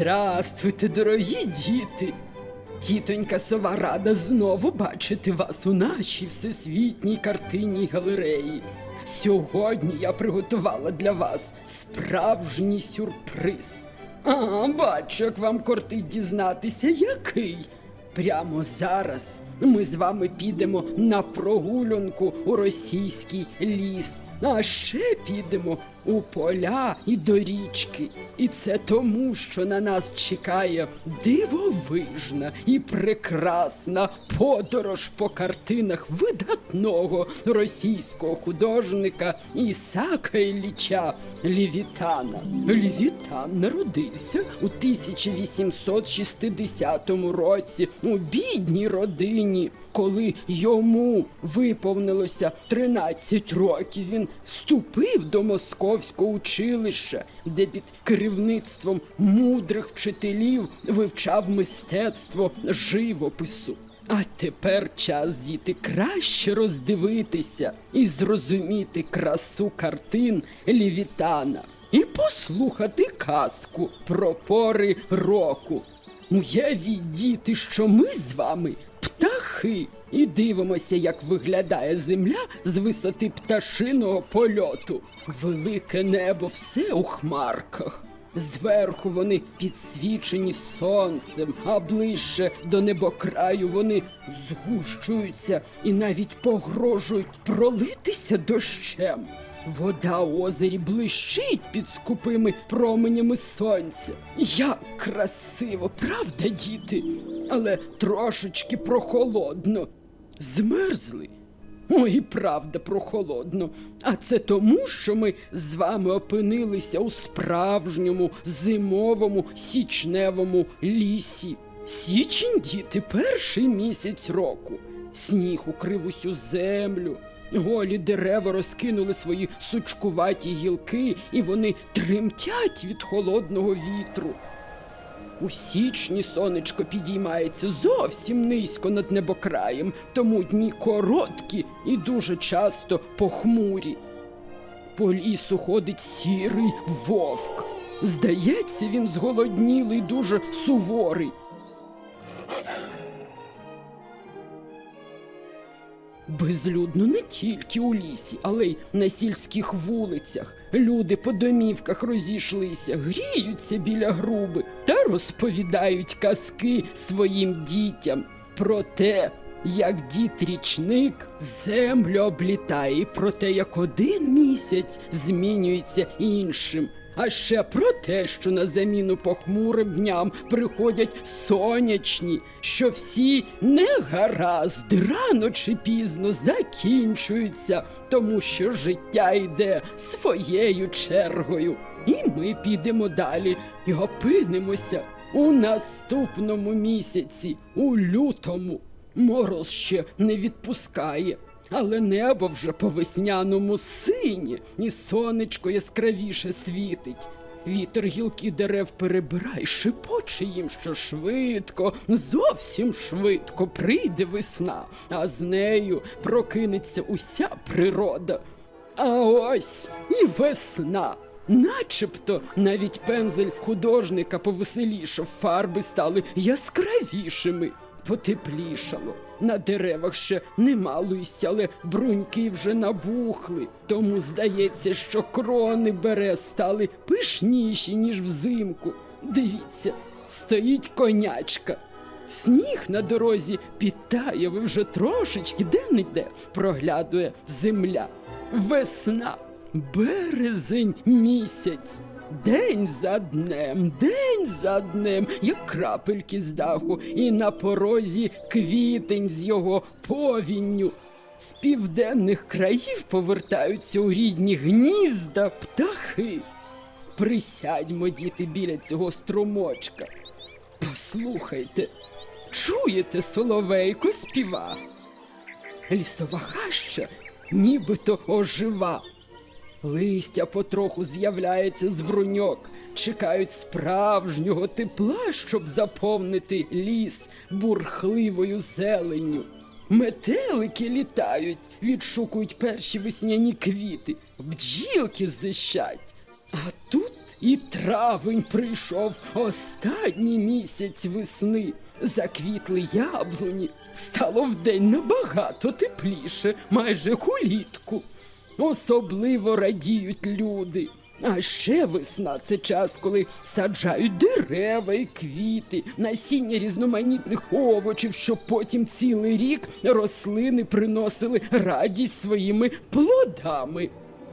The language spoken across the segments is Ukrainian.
Здрастуйте, дорогі діти! Тітонька сова рада знову бачити вас у нашій всесвітній картинній галереї. Сьогодні я приготувала для вас справжній сюрприз. А, бачу, як вам кортить дізнатися, який. Прямо зараз ми з вами підемо на прогулянку у російський ліс. А ще підемо у поля і до річки. І це тому, що на нас чекає дивовижна і прекрасна подорож по картинах видатного російського художника Ісака Ілліча Лівітана. Лівітан народився у 1860 році у бідній родині. Коли йому виповнилося 13 років, він вступив до московського училища, де під керівництвом мудрих вчителів вивчав мистецтво живопису. А тепер час діти краще роздивитися і зрозуміти красу картин Лівітана і послухати казку про пори року. Уявіть, діти, що ми з вами птахи, і дивимося, як виглядає земля з висоти пташиного польоту. Велике небо все у хмарках. Зверху вони підсвічені сонцем, а ближче до небокраю вони згущуються і навіть погрожують пролитися дощем. Вода у озері блищить під скупими променями сонця. Як красиво, правда, діти? Але трошечки прохолодно. Змерзли. Ой, правда, прохолодно. А це тому, що ми з вами опинилися у справжньому зимовому січневому лісі. Січень, діти, перший місяць року. Сніг укрив усю землю. Голі дерева розкинули свої сучкуваті гілки, і вони тремтять від холодного вітру. У січні сонечко підіймається зовсім низько над небокраєм, тому дні короткі і дуже часто похмурі. По лісу ходить сірий вовк. Здається, він зголоднілий, дуже суворий. Безлюдно не тільки у лісі, але й на сільських вулицях. Люди по домівках розійшлися, гріються біля груби та розповідають казки своїм дітям про те, як дід річник землю облітає, і про те, як один місяць змінюється іншим. А ще про те, що на заміну похмурим дням приходять сонячні, що всі негаразди рано чи пізно закінчуються, тому що життя йде своєю чергою. І ми підемо далі і опинимося у наступному місяці, у лютому. Мороз ще не відпускає. Але небо вже по весняному синє, і сонечко яскравіше світить. Вітер гілки дерев перебирає, шепоче їм, що швидко, зовсім швидко прийде весна, а з нею прокинеться уся природа. А ось і весна. Начебто навіть пензель художника повеселішав, фарби стали яскравішими, потеплішало. На деревах ще нема листя, але бруньки вже набухли. Тому здається, що крони берез стали пишніші, ніж взимку. Дивіться, стоїть конячка. Сніг на дорозі підтаяв і вже трошечки де-не-де проглядує земля. Весна, березень місяць. День за днем, день за днем, як крапельки з даху, і на порозі квітень з його повінню. З південних країв повертаються у рідні гнізда птахи. Присядьмо, діти, біля цього струмочка. Послухайте, чуєте, соловейко співа? Лісова хаща нібито ожива. Листя потроху з'являється з бруньок, чекають справжнього тепла, щоб заповнити ліс бурхливою зеленню. Метелики літають, відшукують перші весняні квіти, бджілки зищать. А тут І травень прийшов останній місяць весни. Заквітли яблуні, стало вдень набагато тепліше, майже як улітку. Особливо радіють люди. А ще весна це час, коли саджають дерева і квіти, насіння різноманітних овочів, щоб потім цілий рік рослини приносили радість своїми плодами.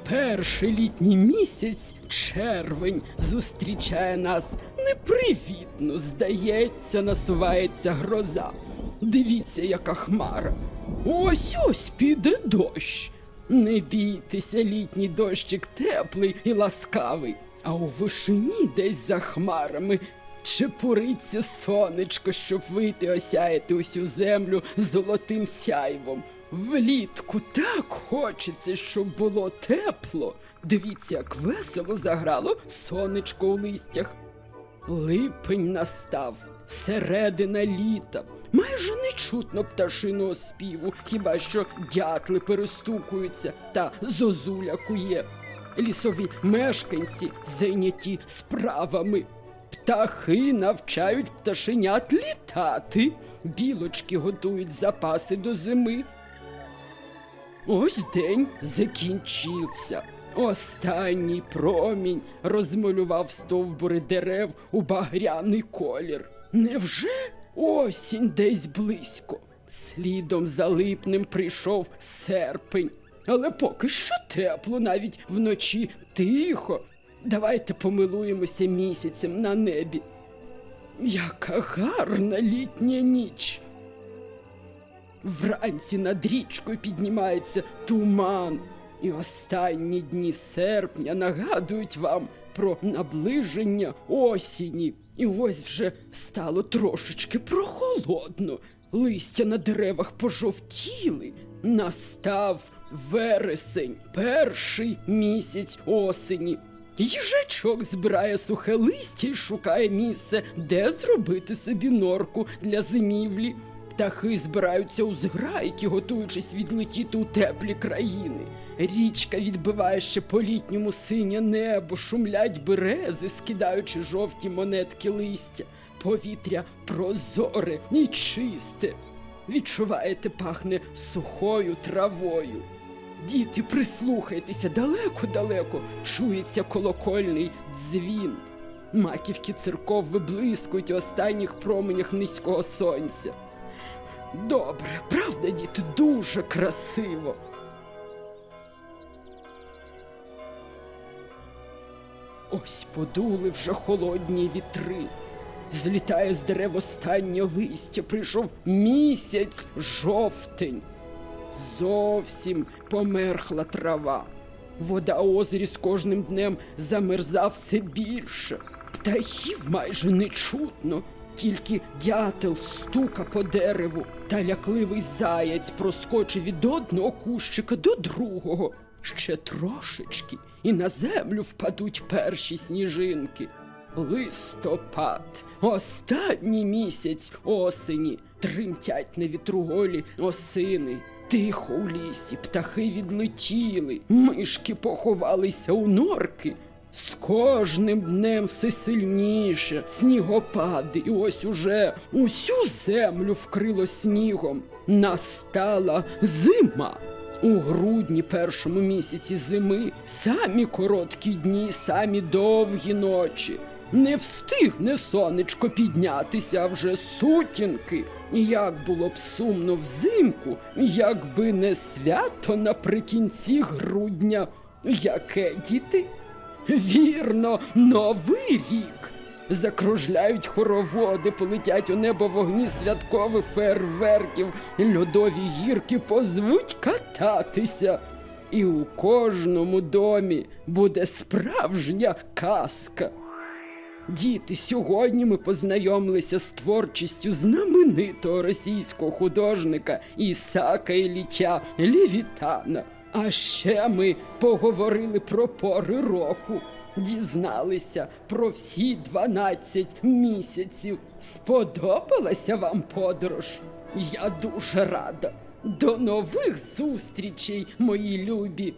Перший літній місяць, червень, зустрічає нас непривітно. Здається, насувається гроза. Дивіться, яка хмара. Ось ось піде дощ. Не бійтеся, літній дощик теплий і ласкавий, а у вишині десь за хмарами чепуриться сонечко, щоб вийти осяяти усю землю золотим сяйвом. Влітку так хочеться, щоб було тепло. Дивіться, як весело заграло сонечко у листях. Липень настав, середина літа. Майже не чутно пташиного співу, хіба що дятли перестукуються та зозуля кує. Лісові мешканці зайняті справами. Птахи навчають пташенят літати, білочки готують запаси до зими. Ось день закінчився. Останній промінь розмалював стовбури дерев у багряний колір. Невже осінь десь близько? Слідом за липнем прийшов серпень. Але поки що тепло, навіть вночі тихо. Давайте помилуємося місяцем на небі. Яка гарна літня ніч. Вранці над річкою піднімається туман, і останні дні серпня нагадують вам про наближення осені. І ось вже стало трошечки прохолодно. Листя на деревах пожовтіли. Настав вересень, перший місяць осені. Їжачок збирає сухе листя і шукає місце, де зробити собі норку для зимівлі. Птахи збираються у зграйки, готуючись відлетіти у теплі країни. Річка відбиває ще по літньому синє небо, шумлять берези, скидаючи жовті монетки листя. Повітря прозоре і чисте. Відчуваєте, пахне сухою травою. Діти, прислухайтеся далеко-далеко, чується колокольний дзвін. Маківки церков виблискують у останніх променях низького сонця. Добре, правда, діти, дуже красиво. Ось подули вже холодні вітри. Злітає з дерев останнє листя, прийшов місяць жовтень. Зовсім померхла трава. Вода у озері з кожним днем замерзав все більше. Птахів майже не чутно, тільки дятел стука по дереву, та лякливий заяць проскочив від одного кущика до другого. Ще трошечки, і на землю впадуть перші сніжинки. Листопад, останній місяць осені, тремтять на вітру голі осини. Тихо у лісі, птахи відлетіли, мишки поховалися у норки. З кожним днем все сильніше, снігопади, і ось уже усю землю вкрило снігом. Настала зима. У грудні, першому місяці зими, самі короткі дні, самі довгі ночі. Не встигне сонечко піднятися вже сутінки. Як було б сумно взимку, якби не свято наприкінці грудня. Яке діти? Вірно, новий рік. Закружляють хороводи, полетять у небо вогні святкових фейерверків, льодові гірки позвуть кататися. І у кожному домі буде справжня казка. Діти, сьогодні ми познайомилися з творчістю знаменитого російського художника Ісака Ілліча Лівітана. А ще ми поговорили про пори року, дізналися про всі 12 місяців. Сподобалася вам подорож? Я дуже рада. До нових зустрічей, мої любі!